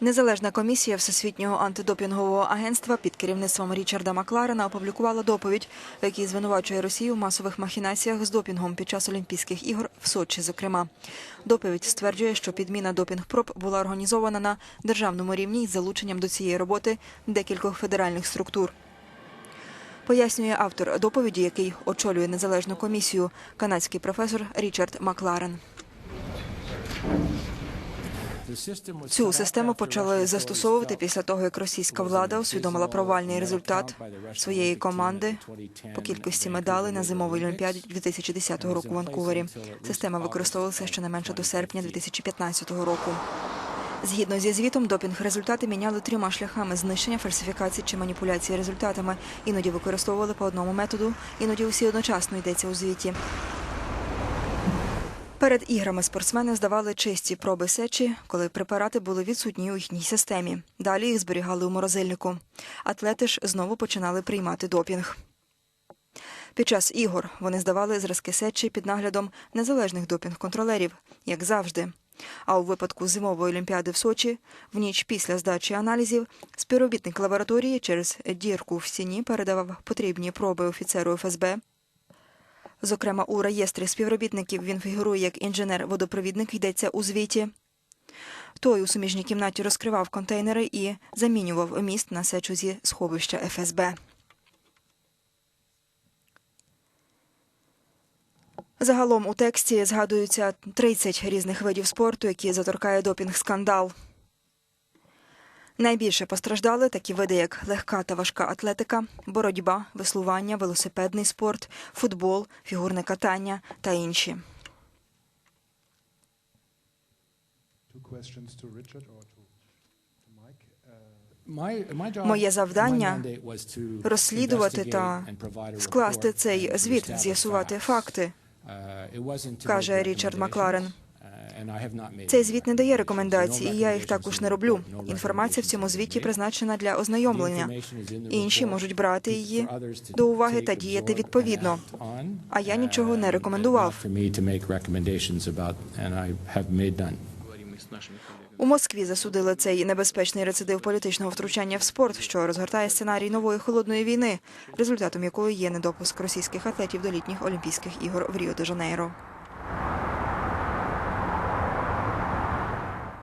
Незалежна комісія Всесвітнього антидопінгового агентства під керівництвом Річарда Макларена опублікувала доповідь, в якій звинувачує Росію в масових махінаціях з допінгом під час Олімпійських ігор в Сочі. Зокрема, доповідь стверджує, що підміна допінг-проб була організована на державному рівні із залученням до цієї роботи декількох федеральних структур. Пояснює автор доповіді, який очолює незалежну комісію, канадський професор Річард Макларен. Цю систему почали застосовувати після того, як російська влада усвідомила провальний результат своєї команди по кількості медалей на зимовій олімпіаді 2010 року в Ванкувері. Система використовувалася щонайменше до серпня 2015 року. Згідно зі звітом, допінг результати міняли трьома шляхами знищення, фальсифікації чи маніпуляції результатами. Іноді використовували по одному методу, іноді усі одночасно йдеться у звіті. Перед іграми спортсмени здавали чисті проби сечі, коли препарати були відсутні у їхній системі. Далі їх зберігали у морозильнику. Атлети ж знову починали приймати допінг. Під час ігор вони здавали зразки сечі під наглядом незалежних допінг-контролерів, як завжди. А у випадку зимової олімпіади в Сочі, в ніч після здачі аналізів, співробітник лабораторії через дірку в стіні передавав потрібні проби офіцеру ФСБ, Зокрема, у реєстрі співробітників він фігурує як інженер-водопровідник, йдеться у звіті. Той у суміжній кімнаті розкривав контейнери і замінював міст на сечу зі сховища ФСБ. Загалом у тексті згадуються 30 різних видів спорту, які заторкає допінг-скандал. Найбільше постраждали такі види, як легка та важка атлетика, боротьба, веслування, велосипедний спорт, футбол, фігурне катання та інші. Uh, Моє завдання розслідувати та скласти цей звіт, з'ясувати факти, каже Річард Макларен. Цей звіт не дає рекомендацій, і я їх також не роблю. Інформація в цьому звіті призначена для ознайомлення. Інші можуть брати її до уваги та діяти відповідно. А я нічого не рекомендував. У Москві засудили цей небезпечний рецидив політичного втручання в спорт, що розгортає сценарій нової холодної війни, результатом якої є недопуск російських атлетів до літніх Олімпійських ігор в Ріо де Жанейро.